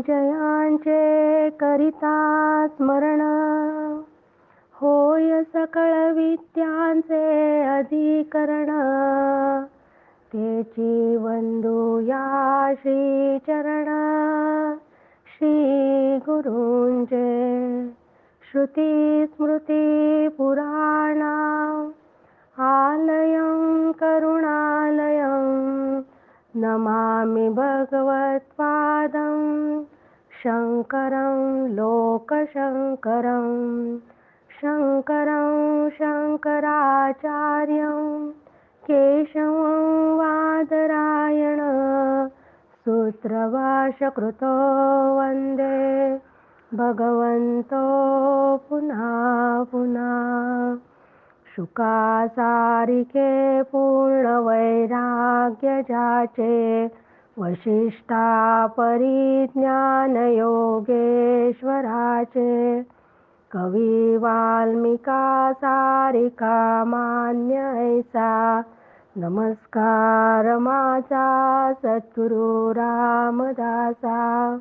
जयांचे करिता स्मरण. होय सकळ विद्यांचे अधिकरण. तेची वंदुया श्री चरण श्री गुरुंचे श्रुती स्मृती पुराणा. आलयं करुणालयं नमामि भगवत्पादं. शङ्करं लोकशङ्करं शङ्करं शङ्कराचार्यं केशवं वादरायण सूत्रभाषकृतो वन्दे भगवन्तो पुनः पुनः। शुकासारिके पूर्णवैराग्य जाचे वशिष्ठा परिज्ञान योगेश्वराचे कवी वाल्मिका सारिका मान्य ऐसा नमस्कार माझा सद्गुरु रामदासा.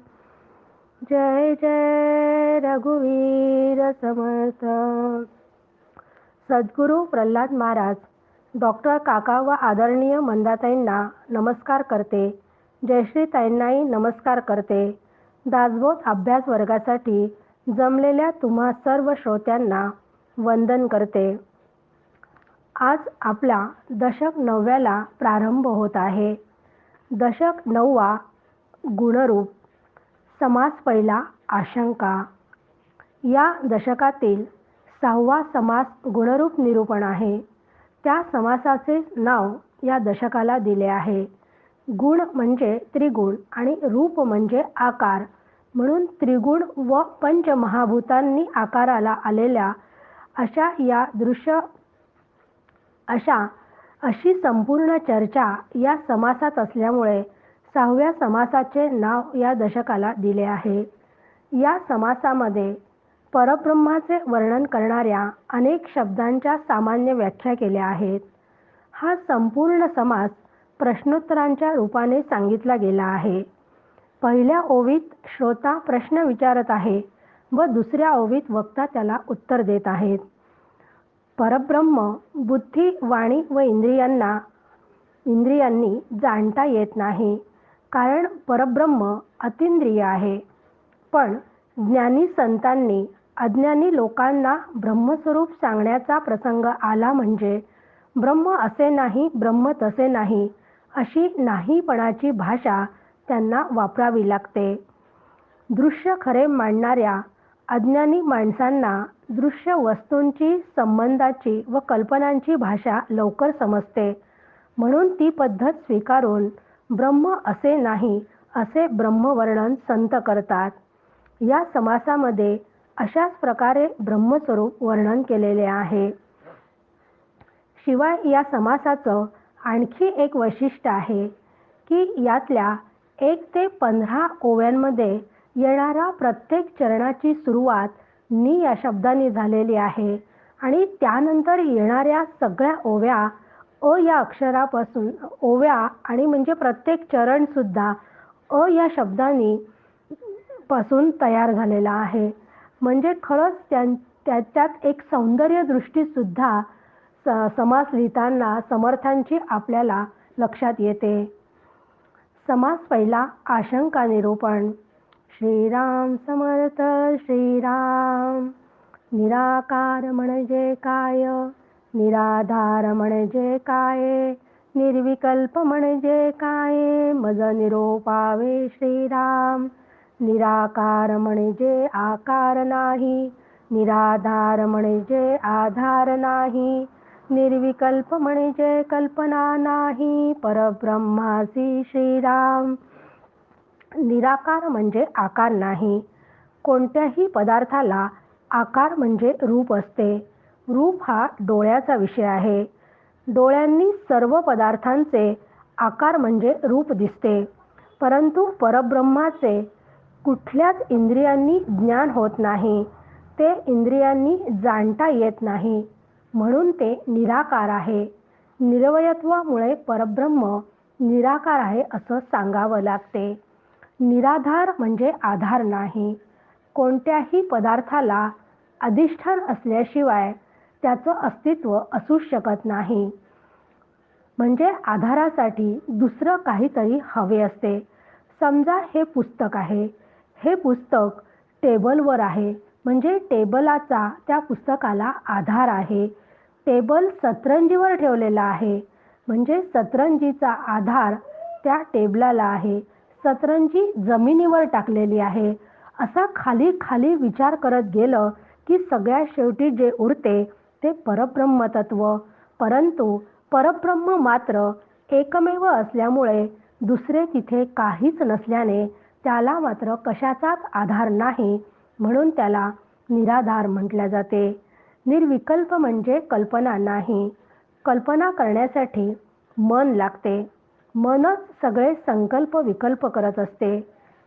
जय जय रघुवीर समर्थ. सद्गुरू प्रल्हाद महाराज डॉक्टर काका व आदरणीय मंदाताईंना नमस्कार करते. जयश्रीताईंनाही नमस्कार करते. दासबोध अभ्यास वर्गासाठी जमलेल्या तुम्हा सर्व श्रोत्यांना वंदन करते. आज आपला दशक नवव्याला प्रारंभ होत आहे. दशक नववा गुणरूप समास पहिला आशंका. या दशकातील सहावा समास गुणरूप निरूपण आहे. त्या समासाचे नाव या दशकाला दिले आहे. गुण म्हणजे त्रिगुण आणि रूप म्हणजे आकार. म्हणून त्रिगुण व पंचमहाभूतांनी आकाराला आलेल्या अशा या दृश्य अशा अशी संपूर्ण चर्चा या समासात असल्यामुळे सहाव्या समासाचे नाव या दशकाला दिले आहे. या समासामध्ये परब्रह्माचे वर्णन करणाऱ्या अनेक शब्दांच्या सामान्य व्याख्या केल्या आहेत. हा संपूर्ण समास प्रश्नोत्तरांच्या रूपाने सांगितला गेला आहे. पहिल्या ओवीत श्रोता प्रश्न विचारत आहे व दुसऱ्या ओवीत वक्ता त्याला उत्तर देत आहेत. परब्रह्म बुद्धी वाणी व इंद्रियांना इंद्रियांनी जाणता येत नाही. कारण परब्रह्म अतिंद्रिय आहे. पण ज्ञानी संतांनी अज्ञानी लोकांना ब्रह्मस्वरूप सांगण्याचा प्रसंग आला म्हणजे ब्रह्म असे नाही ब्रह्म तसे नाही. अशी नाहीपणाची भाषा त्यांना वापरावी लागते. दृश्य खरे मांडणाऱ्या अज्ञानी माणसांना दृश्य वस्तूंची संबंधाची व कल्पनांची भाषा लवकर समजते. म्हणून ती पद्धत स्वीकारून ब्रह्म असे नाही असे ब्रह्मवर्णन संत करतात. या समासामध्ये अशाच प्रकारे ब्रह्मस्वरूप वर्णन केलेले आहे. शिवाय या समासाचं आणखी एक वैशिष्ट्य आहे की यातल्या एक ते पंधरा ओव्यांमध्ये येणाऱ्या प्रत्येक चरणाची सुरुवात नी या शब्दाने झालेली आहे आणि त्यानंतर येणाऱ्या सगळ्या ओव्या अ या अक्षरापासून ओव्या आणि म्हणजे प्रत्येक चरणसुद्धा अ या शब्दाने पासून तयार झालेला आहे. म्हणजे खरंच त्या त्याच्यात एक सौंदर्य दृष्टीसुद्धा समास लिहिताना समर्थांची आपल्याला लक्षात येते. समास पहिला आशंका निरूपण. श्रीराम समर्थ श्रीराम. निराकार म्हणजे काय? निराधार म्हणजे काय? निर्विकल्प म्हणजे काय? मज निरोपावे श्रीराम. निराकार म्हणजे आकार नाही. निराधार म्हणजे आधार नाही. निर्विकल्प म्हणजे कल्पना नाही परब्रह्मासी श्रीराम. निराकार म्हणजे आकार नाही. कोणत्याही पदार्थाला आकार म्हणजे रूप असते. रूप हा डोळ्याचा विषय आहे. डोळ्यांनी सर्व पदार्थांचे आकार म्हणजे रूप दिसते. परंतु परब्रह्माचे कुठल्याच इंद्रियांनी ज्ञान होत नाही. ते इंद्रियांनी जाणता येत नाही. म्हणून ते निराकार आहे. निरवयत्वामुळे परब्रह्म निराकार आहे असं सांगावं लागते. निराधार म्हणजे आधार नाही. कोणत्याही पदार्थाला अधिष्ठान असल्याशिवाय त्याचं अस्तित्व असूच शकत नाही. म्हणजे आधारासाठी दुसरं काहीतरी हवे असते. समजा हे पुस्तक आहे. हे पुस्तक टेबलवर आहे. म्हणजे टेबलाचा त्या पुस्तकाला आधार आहे. टेबल सतरंजीवर ठेवलेला आहे. म्हणजे सतरंजीचा आधार त्या टेबलाला आहे. सतरंजी जमिनीवर टाकलेली आहे. असा खाली खाली विचार करत गेलं की सगळ्या शेवटी जे उरते ते परब्रह्मतत्व. परंतु परब्रह्म मात्र एकमेव असल्यामुळे दुसरे तिथे काहीच नसल्याने त्याला मात्र कशाचाच आधार नाही म्हणून त्याला निराधार म्हटल्या जाते. निर्विकल्प म्हणजे कल्पना नाही. कल्पना करण्यासाठी मन लागते. मनच सगळे संकल्प विकल्प करत असते.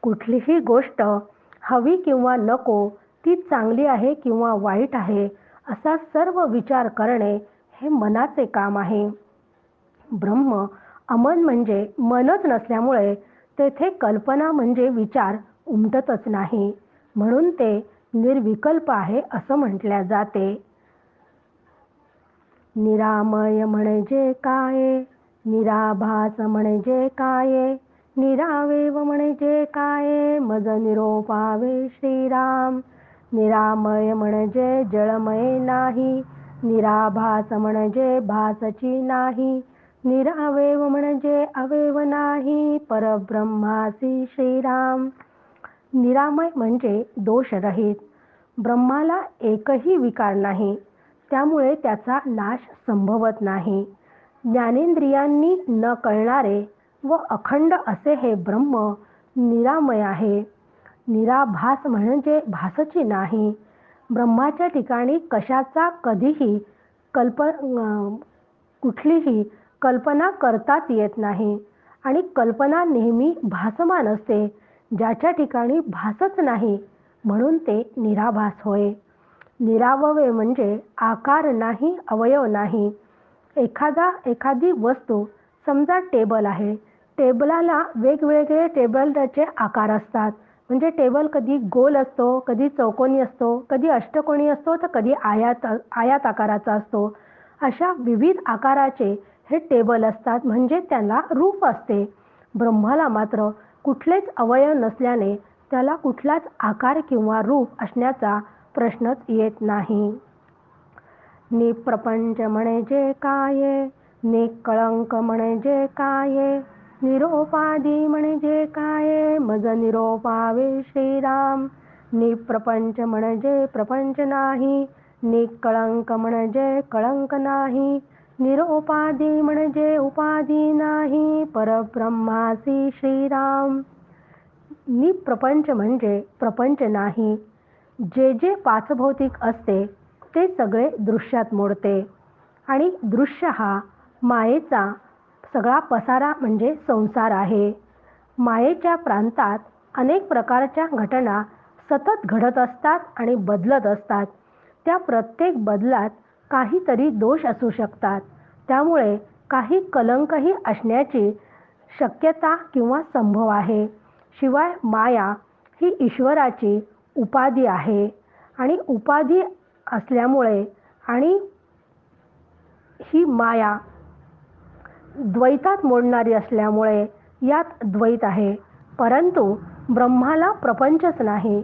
कुठलीही गोष्ट हवी किंवा नको ती चांगली आहे किंवा वाईट आहे असा सर्व विचार करणे हे मनाचे काम आहे. ब्रह्म अमन म्हणजे मनच नसल्यामुळे तेथे कल्पना म्हणजे विचार उमटतच नाही. म्हणून ते निर्विकल्प आहे असं म्हटल्या जाते. निरामय म्हणजे काय निराभास म्हणजे काय निरावेव म्हणजे काय मज निरोपावे श्रीराम. निरामय म्हणजे जळमय नाही निराभास म्हणजे भासची नाही निरावेव म्हणजे अवेव नाही परब्रह्मासी श्रीराम. निरामय म्हणजे दोषरहित ब्रह्माला एकही विकार नाही त्यामुळे त्याचा नाश संभवत नाही. ज्ञानेंद्रियांनी न कळणारे व अखंड असे हे ब्रह्म निरामय आहे. निराभास म्हणजे भासची नाही. ब्रह्माच्या ठिकाणी कशाचा कधीही कल्प कुठलीही कल्पना करताच येत नाही. आणि कल्पना नेहमी भासमान असते ज्याच्या ठिकाणी भासच नाही म्हणून ते निराभास होय. निरावय म्हणजे आकार नाही अवयव नाही. एखादा एखादी वस्तू समजा टेबल आहे टेबलाला वेगवेगळे टेबलचे आकार असतात. म्हणजे टेबल कधी गोल असतो कधी चौकोनी असतो कधी अष्टकोणी असतो तर कधी आयात आयात आकाराचा असतो. अशा विविध आकाराचे हे टेबल असतात म्हणजे त्याला रूप असते. ब्रह्माला मात्र कुठलेच अवयव नसल्याने त्याला कुठलाच आकार किंवा रूप असण्याचा प्रश्नच येत नाही. निप्रपंच म्हणजे काय निकळंक म्हणजे काय निरोपादी म्हणजे काय मज निरोपावे श्रीराम. निप्रपंच म्हणजे प्रपंच नाही निकळंक म्हणजे कळंक नाही निरोपादी म्हणजे उपाधी नाही परब्रह्मासी श्रीराम. निप्रपंच म्हणजे प्रपंच नाही जे जे पाचभौतिक असते ते सगळे दृश्यात मोडते. आणि दृश्य हा मायेचा सगळा पसारा म्हणजे संसार आहे. मायेच्या प्रांतात अनेक प्रकारच्या घटना सतत घडत असतात आणि बदलत असतात. त्या प्रत्येक बदलात काहीतरी दोष असू शकतात. त्यामुळे काही कलंकही असण्याची शक्यता किंवा संभव आहे. शिवाय माया ही ईश्वराची उपाधी आहे. आणि उपाधी असल्यामुळे आणि ही माया द्वैतात मोडणारी असल्यामुळे यात द्वैत आहे. परंतु ब्रह्माला प्रपंचच नाही.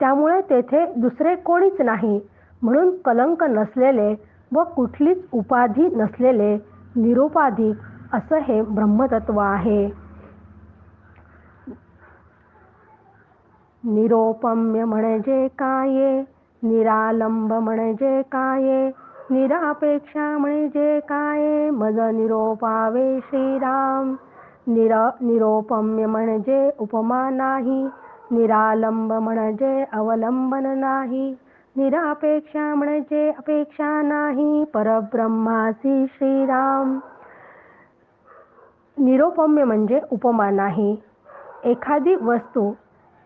त्यामुळे तेथे दुसरे कोणीच नाही. म्हणून कलंक नसलेले व कुठलीच उपाधी नसलेले निरुपाधिक असं हे ब्रह्मतत्व आहे. निरोपम्य म्हणजे काय निरालंब म्हणजे काय निरापेक्षा म्हणजे काय मज निरोपावे श्रीराम. निर निरोपम्य म्हणजे उपमा नाही निरालंब म्हणजे अवलंबन नाही निरापेक्षा म्हणजे अपेक्षा नाही परब्रह्मासी श्रीराम. निरोपम्य म्हणजे उपमा नाही. एखादी वस्तू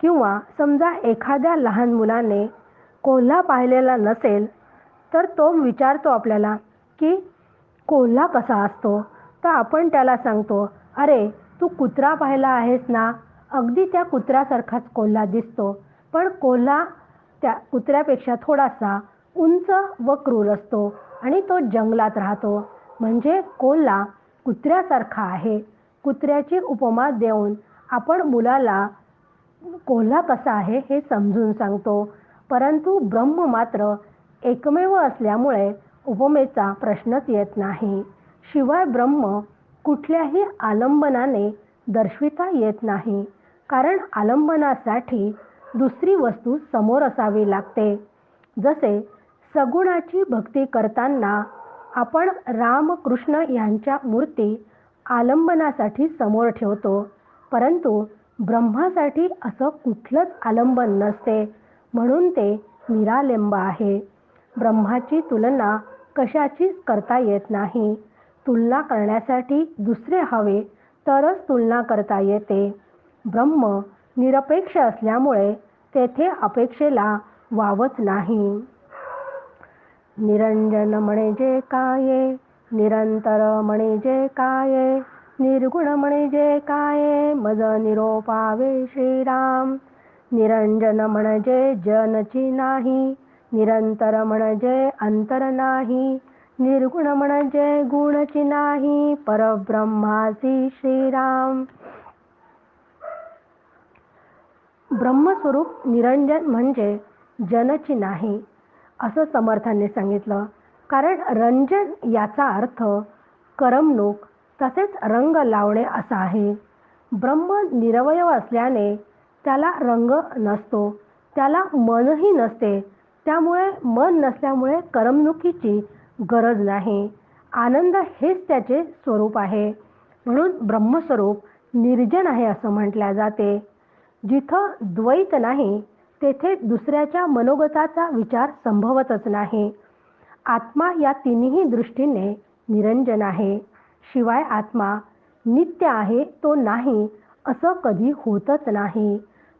किंवा समजा एखाद्या लहान मुलाने कोल्हा पाहिलेला नसेल तर तो विचारतो आपल्याला की कोल्हा कसा असतो? तर आपण त्याला सांगतो अरे तू कुत्रा पाहिला आहेस ना? अगदी त्या कुत्र्यासारखाच कोल्हा दिसतो. पण कोल्हा त्या कुत्र्यापेक्षा थोडासा उंच व क्रूर असतो आणि तो जंगलात राहतो. म्हणजे कोल्हा कुत्र्यासारखा आहे. कुत्र्याची उपमा देऊन आपण मुलाला कोल्हा कसा आहे हे समजून सांगतो. परंतु ब्रह्म मात्र एकमेव असल्यामुळे उपमेचा प्रश्नच येत नाही. शिवाय ब्रह्म कुठल्याही आलंबनाने दर्शविता येत नाही. कारण आलंबनासाठी दुसरी वस्तू समोर असावी लागते. जसे सगुणाची भक्ती करताना आपण रामकृष्ण यांच्या मूर्ती आलंबनासाठी समोर ठेवतो. परंतु ब्रह्मासाठी असं कुठलंच आलंबन नसते म्हणून ते निरालंब आहे. ब्रह्माची तुलना कशाचीच करता येत नाही. तुलना करण्यासाठी दुसरे हवे तरच तुलना करता येते. ब्रह्म निरपेक्ष असल्यामुळे तेथे अपेक्षेला वावच नाही. निरंजन म्हणजे काय निरंतर म्हणजे काय निर्गुण म्हणजे काय मज निरोपावे श्रीराम. निरंजन म्हणजे जनची नाही निरंतर म्हणजे अंतर नाही निर्गुण म्हणजे गुणची नाही परब्रह्मासी श्रीराम. ब्रह्मस्वरूप निरंजन म्हणजे जनची नाही असं समर्थांनी सांगितलं. कारण रंजन याचा अर्थ करमणूक तसेच रंग लावणे असा आहे. ब्रह्म निरवयव असल्याने त्याला रंग नसतो त्याला मनही नसते. त्यामुळे मन नसल्यामुळे करमणुकीची गरज नाही. आनंद हेच त्याचे स्वरूप आहे. म्हणून ब्रह्मस्वरूप निर्जन आहे असं म्हटल्या जाते. जिथं द्वैत नाही तेथे दुसऱ्याच्या मनोगताचा विचार संभवतच नाही. आत्मा या तिन्ही दृष्टीने निरंजन आहे. शिवाय आत्मा नित्य आहे तो नाही असं कधी होतच नाही.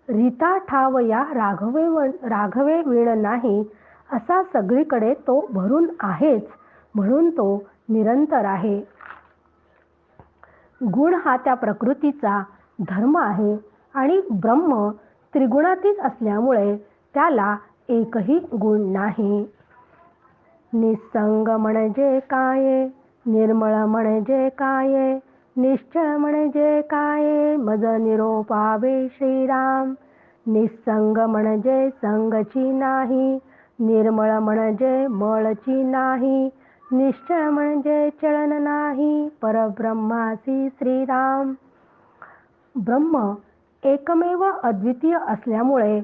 रीता ठाव या राघवे राघवे विण नाही असा सगळीकडे तो भरून आहेच म्हणून तो निरंतर आहे. गुण हा त्या प्रकृतीचा धर्म आहे आणि ब्रह्म त्रिगुणातीत असल्यामुळे त्याला एकही गुण नाही. निसंग म्हणजे काय? निर्मळ म्हणजे काय निश्चळ म्हणजे काय मज निरोपावे श्रीराम. निसंग म्हणजे संगची नाही निर्मळ म्हणजे मळची नाही निश्चळ म्हणजे चलन नाही परब्रह्मासी श्रीराम. ब्रह्म एकमेव अद्वितीय असल्यामुळे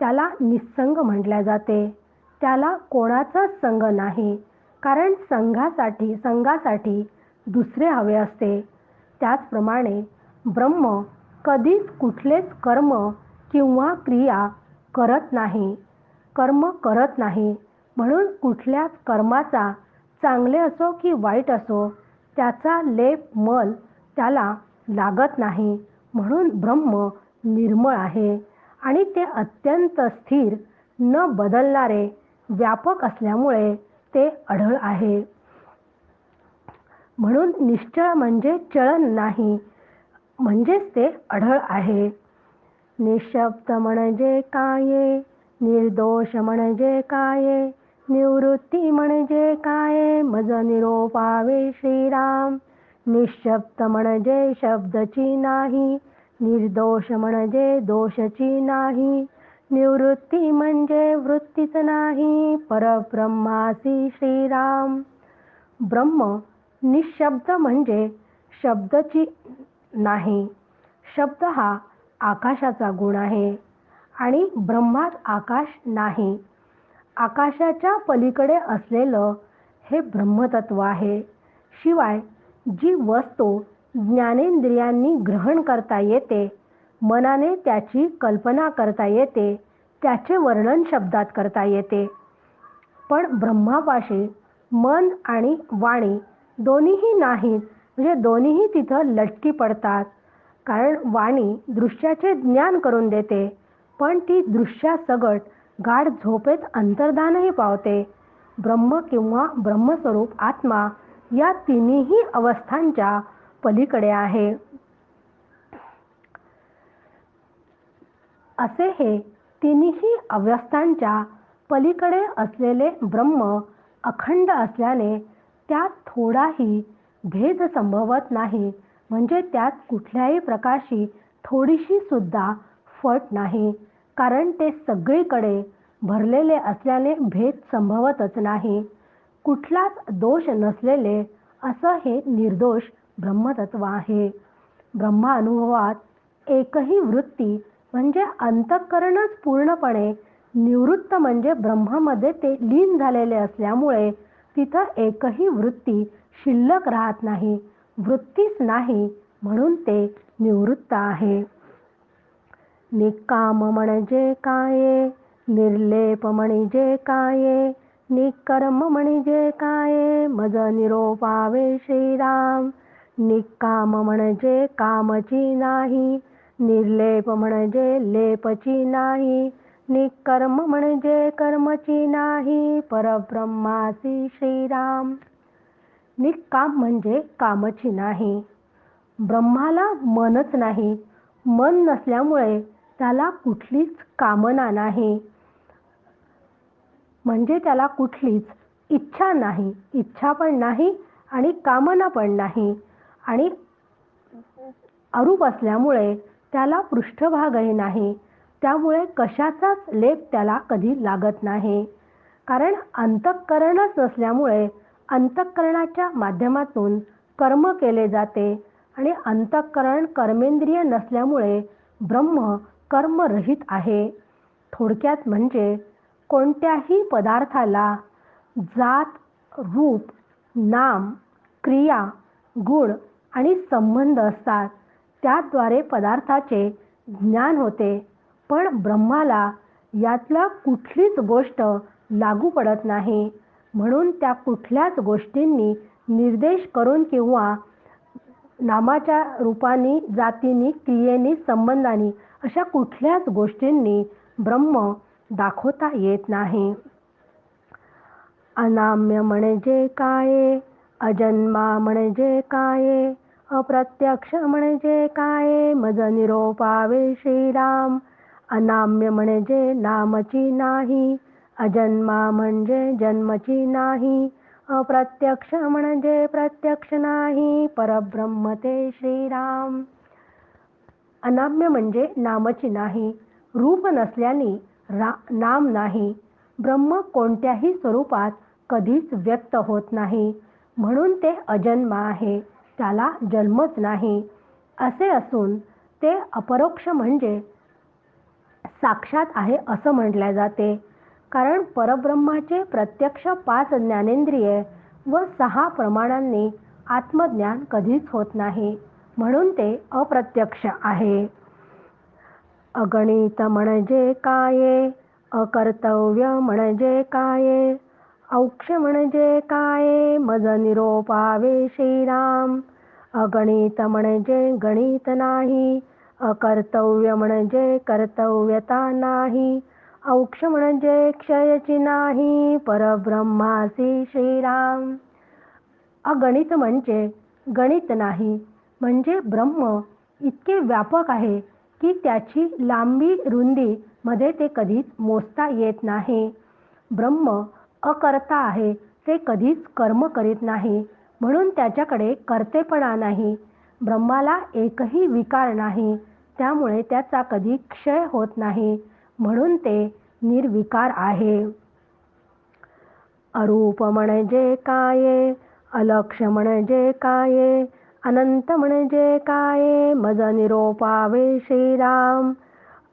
त्याला निसंग म्हटल्या जाते. त्याला कोणाचाच संग नाही. कारण संघासाठी संघासाठी दुसरे हवे असते. त्याचप्रमाणे ब्रह्म कधीच कुठलेच कर्म किंवा क्रिया करत नाही. कर्म करत नाही. म्हणून कुठल्याच कर्माचा चांगले असो की वाईट असो त्याचा लेप मल त्याला लागत नाही. म्हणून ब्रह्म निर्मळ आहे आणि ते अत्यंत स्थिर न बदलणारे व्यापक असल्यामुळे ते अढळ आहे. म्हणून निश्चळ म्हणजे चळन नाही म्हणजेच ते अढळ आहे. निशब्द म्हणजे काय निर्दोष म्हणजे काय निवृत्ती म्हणजे काय मज निरोपावे श्रीराम. निशब्द म्हणजे शब्दची नाही निर्दोष म्हणजे दोषची नाही. निवृत्ती म्हणजे वृत्तीच नाही परब्रह्मासी श्रीराम. ब्रह्म निशब्द म्हणजे शब्दची नाही. शब्द हा आकाशाचा गुण आहे आणि ब्रह्मात आकाश नाही. आकाशाच्या पलीकडे असलेलं हे ब्रह्मतत्व आहे. शिवाय जी वस्तू ज्ञानेंद्रियांनी ग्रहण करता येते मनाने त्याची कल्पना करता येते त्याचे वर्णन शब्दात करता येते. पण ब्रह्मापाशी मन आणि वाणी दोन्हीही नाहीत म्हणजे दोन्हीही तिथं लटकी पडतात. कारण वाणी दृश्याचे ज्ञान करून देते पण ती दृश्यासगट गाढ झोपेत अंतर्धानही पावते. ब्रह्म किंवा ब्रह्मस्वरूप आत्मा या तिन्हीही अवस्थांच्या पलीकडे आहे. असे हे तिन्ही अव्यस्तांच्या पलीकडे असलेले ब्रह्म अखंड असल्याने त्यात थोडाही भेद संभवत नाही. म्हणजे त्यात कुठल्याही प्रकारची थोडीशी सुद्धा फट नाही. कारण ते सगळीकडे भरलेले असल्याने भेद संभवतच नाही. कुठलाच दोष नसलेले असं हे निर्दोष ब्रह्मतत्व आहे. ब्रह्मानुभवात एकही वृत्ती म्हणजे अंतःकरणच पूर्णपणे निवृत्त म्हणजे ब्रह्मामध्ये ते लीन झालेले असल्यामुळे तिथं एकही वृत्ती शिल्लक राहत नाही. वृत्तीच नाही म्हणून ते निवृत्त आहे. निकाम म्हणजे काय निर्लेप म्हणजे काय निकर्म म्हणजे काय मज निरोपावे श्रीराम. निकाम म्हणजे कामची नाही निर्लेप म्हणजे लेपची नाही निकर्म म्हणजे कर्मची नाही परब्रह्मासी श्रीराम. निकाम म्हणजे कामची नाही. ब्रह्माला मनच नाही. मन नसल्यामुळे त्याला कुठलीच कामना नाही. म्हणजे त्याला कुठलीच इच्छा नाही. इच्छा पण नाही आणि कामना पण नाही. आणि अरूप असल्यामुळे त्याला पृष्ठभागही नाही. त्यामुळे कशाचाच लेप त्याला कधी लागत नाही. कारण अंतःकरणच नसल्यामुळे अंतःकरणाच्या माध्यमातून कर्म केले जाते आणि अंतःकरण कर्मेंद्रिय नसल्यामुळे ब्रह्म कर्मरहित आहे. थोडक्यात म्हणजे कोणत्याही पदार्थाला जात रूप नाम क्रिया गुण आणि संबंध असतात. त्याद्वारे पदार्थाचे ज्ञान होते. पण ब्रह्माला यातला कुठलीच गोष्ट लागू पडत नाही. म्हणून त्या कुठल्याच गोष्टींनी निर्देश करून किंवा नामाच्या रूपानी जातीनी क्रियेनी संबंधानी अशा कुठल्याच गोष्टींनी ब्रह्म दाखवता येत नाही. अनाम्य म्हणजे काय अजन्मा म्हणजे काय अप्रत्यक्ष म्हणजे काय मज निरोपावे श्रीराम. अनाम्य म्हणजे नामची नाही अजन्मा म्हणजे जन्मची नाही. अप्रत्यक्ष म्हणजे प्रत्यक्ष नाही परब्रह्म ते श्रीराम. अनाम्य म्हणजे नामची नाही रूप नसल्याने रा नाम नाही. ब्रह्म कोणत्याही स्वरूपात कधीच व्यक्त होत नाही म्हणून ते अजन्म आहे. त्याला जन्मच नाही. असे असून ते अपरोक्ष म्हणजे साक्षात आहे असं म्हटले जाते. कारण परब्रह्माचे प्रत्यक्ष पाच ज्ञानेंद्रिय व सहा प्रमाणांनी आत्मज्ञान कधीच होत नाही म्हणून ते अप्रत्यक्ष आहे. अगणित म्हणजे काय? अकर्तव्य म्हणजे काय? औक्ष म्हणजे काय? मज निरोपावे श्रीराम अगणित म्हणजे गणित नाही अकर्तव्य म्हणजे कर्तव्यता नाही औक्ष म्हणजे क्षयची नाही परब्रह्मासी श्रीराम. अगणित म्हणजे गणित नाही म्हणजे ब्रह्म इतके व्यापक आहे की त्याची लांबी रुंदी मध्ये ते कधीच मोजता येत नाही. ब्रह्म अकर्ता आहे ते कधीच कर्म करीत नाही. म्हणून त्याच्याकडे कर्तेपणा नाही. ब्रह्माला एकही विकार नाही. त्यामुळे त्याचा कधी क्षय होत नाही. म्हणून ते निर्विकार आहे. अरूप म्हणजे काये? अलक्ष म्हणजे काये? अनंत म्हणजे काये? मज निरोपावे श्रीराम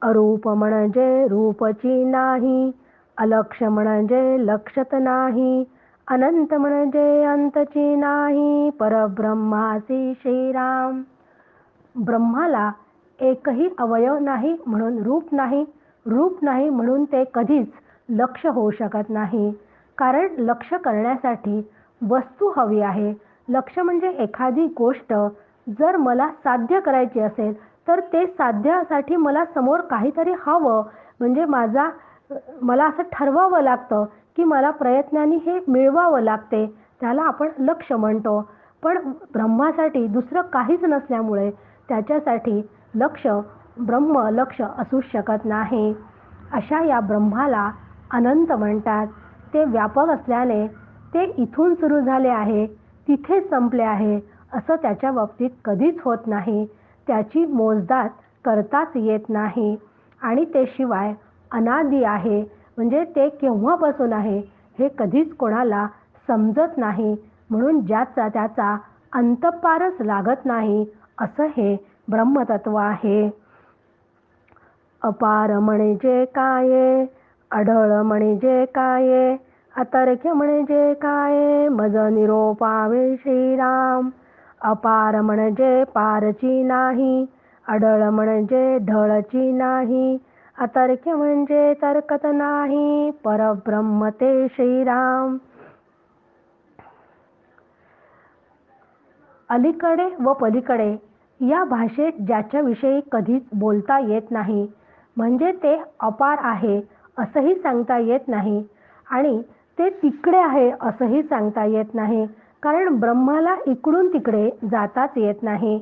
अरूप म्हणजे रूपची नाही. अलक्ष म्हणजे लक्षत नाही. अनंत म्हणजे अंतची नाही परब्रह्मासी श्रीराम. ब्रह्माला एकही अवयव नाही म्हणून रूप नाही रूप नाही म्हणून ते कधीच लक्ष होऊ शकत नाही. कारण लक्ष करण्यासाठी वस्तू हवी आहे. लक्ष म्हणजे एखादी गोष्ट जर मला साध्य करायची असेल तर ते साध्यासाठी मला समोर काहीतरी हवं म्हणजे माझा मला असं ठरवावं लागतं की मला प्रयत्नाने हे मिळवावं लागते त्याला आपण लक्ष म्हणतो. पण ब्रह्मासाठी दुसरं काहीच नसल्यामुळे त्याच्यासाठी लक्ष ब्रह्म लक्ष असूच शकत नाही. अशा या ब्रह्माला अनंत म्हणतात. ते व्यापक असल्याने ते इथून सुरू झाले आहे तिथे संपले आहे असं त्याच्या बाबतीत कधीच होत नाही. त्याची मोजदात करताच येत नाही. आणि ते शिवाय अनादी आहे. म्हणजे ते केव्हापासून आहे हे कधीच कोणाला समजत नाही. म्हणून ज्याचा त्याचा अंतपारच लागत नाही असं हे ब्रह्मतत्व आहे. अपार म्हणजे काय अढळ म्हणजे काय अतर्क्य म्हणजे काय मज निरोपावे श्रीराम. अपार म्हणजे पारची नाही अडळ म्हणजे ढळची नाही अतर्क म्हणजे तर्कत नाही परब्रह्म ते श्रीराम. अलीकडे व पलीकडे या भाषेत ज्याच्याविषयी कधीच बोलता येत नाही म्हणजे ते अपार आहे असंही सांगता येत नाही आणि ते तिकडे आहे असंही सांगता येत नाही कारण ब्रह्माला इकडून तिकडे जाताच येत नाही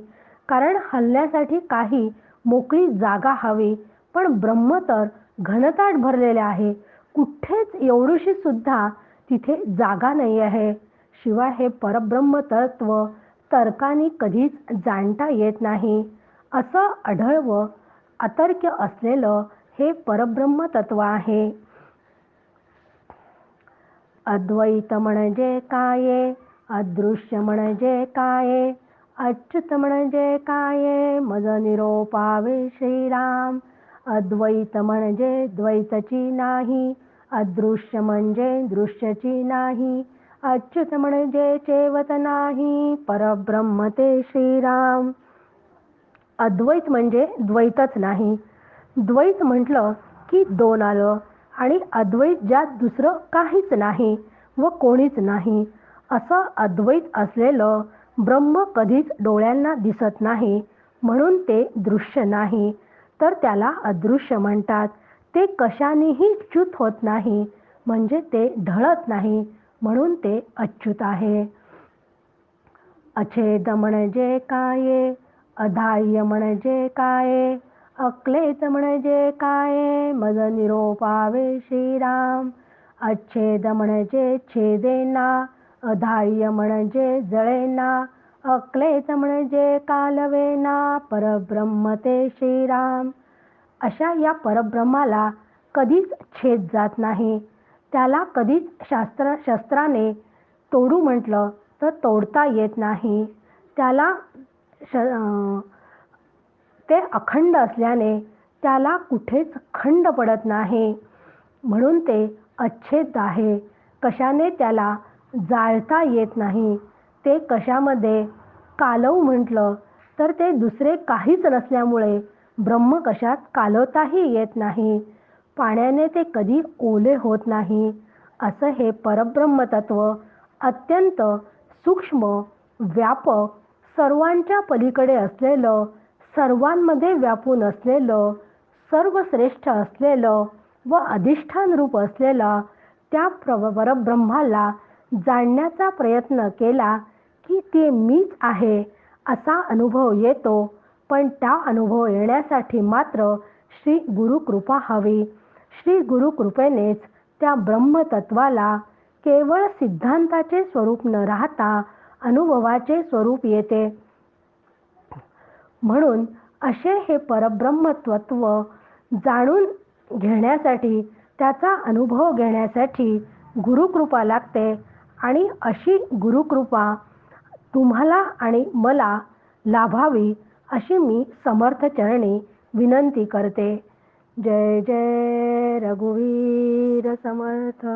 कारण हल्ल्यासाठी काही मोकळी जागा हवी पण ब्रह्म तर घनताट भरलेले आहे. कुठेच एवढीशी सुद्धा तिथे जागा नाही आहे. शिवाय हे परब्रह्म तत्व तर्काने कधीच जाणता येत नाही. असं अढळ व अतर्क्य असलेलं हे परब्रह्म तत्व आहे. अद्वैत म्हणजे काय? अदृश्य म्हणजे काय? अच्युत म्हणजे काय? मज निरोपावे श्रीराम. अद्वैत म्हणजे द्वैतची नाही अदृश्य म्हणजे दृश्यची नाही अच्युत म्हणजे चेवत नाही परब्रह्म ते श्रीराम. अद्वैत म्हणजे द्वैतच नाही. द्वैत म्हटलं की दोन आलं आणि अद्वैत ज्यात दुसरं काहीच नाही व कोणीच नाही. असं अद्वैत असलेलं ब्रह्म कधीच डोळ्यांना दिसत नाही म्हणून ते दृश्य नाही. तर त्याला अदृश्य म्हणतात. ते कशानेही च्युत होत नाही म्हणजे ते ढळत नाही म्हणून ते अच्युत आहे. अछेद म्हणजे काय अधाय म्हणजे काय अक्लेत म्हणजे काय मज निरोपावे श्रीराम. अच्छेद म्हणजे छेदेना अधाय म्हणजे जळेना अक्लेच म्हणजे कालवेना परब्रह्म ते श्रीराम. अशा या परब्रह्माला कधीच छेद जात नाही. त्याला कधीच शास्त्र शस्त्राने तोडू म्हटलं तर तोडता येत नाही. त्याला श ते अखंड असल्याने त्याला कुठेच खंड पडत नाही. म्हणून ते अच्छेद आहे. कशाने त्याला जाळता येत नाही? ते कशामध्ये? कालव म्हटलं तर ते दुसरे काहीच नसल्यामुळे ब्रह्म कशात कालवताही येत नाही. पाण्याने ते कधी ओले होत नाही. असं हे परब्रह्मतत्व अत्यंत सूक्ष्म व्यापक सर्वांच्या पलीकडे असलेलं सर्वांमध्ये व्यापून असलेलं सर्वश्रेष्ठ असलेलं व अधिष्ठान रूप असलेलं त्या प्र परब्रह्माला जाणण्याचा प्रयत्न केला की ते मीच आहे असा अनुभव येतो. पण त्या अनुभव येण्यासाठी मात्र श्री गुरुकृपा हवी. श्री गुरुकृपेनेच त्या ब्रह्मतत्वाला केवळ सिद्धांताचे स्वरूप न राहता अनुभवाचे स्वरूप येते. म्हणून असे हे परब्रह्मतत्व जाणून घेण्यासाठी त्याचा अनुभव घेण्यासाठी गुरुकृपा लागते. आणि अशी गुरुकृपा तुम्हाला आणि मला लाभावी अशी मी समर्थ चरणी विनंती करते. जय जय रघुवीर समर्थ.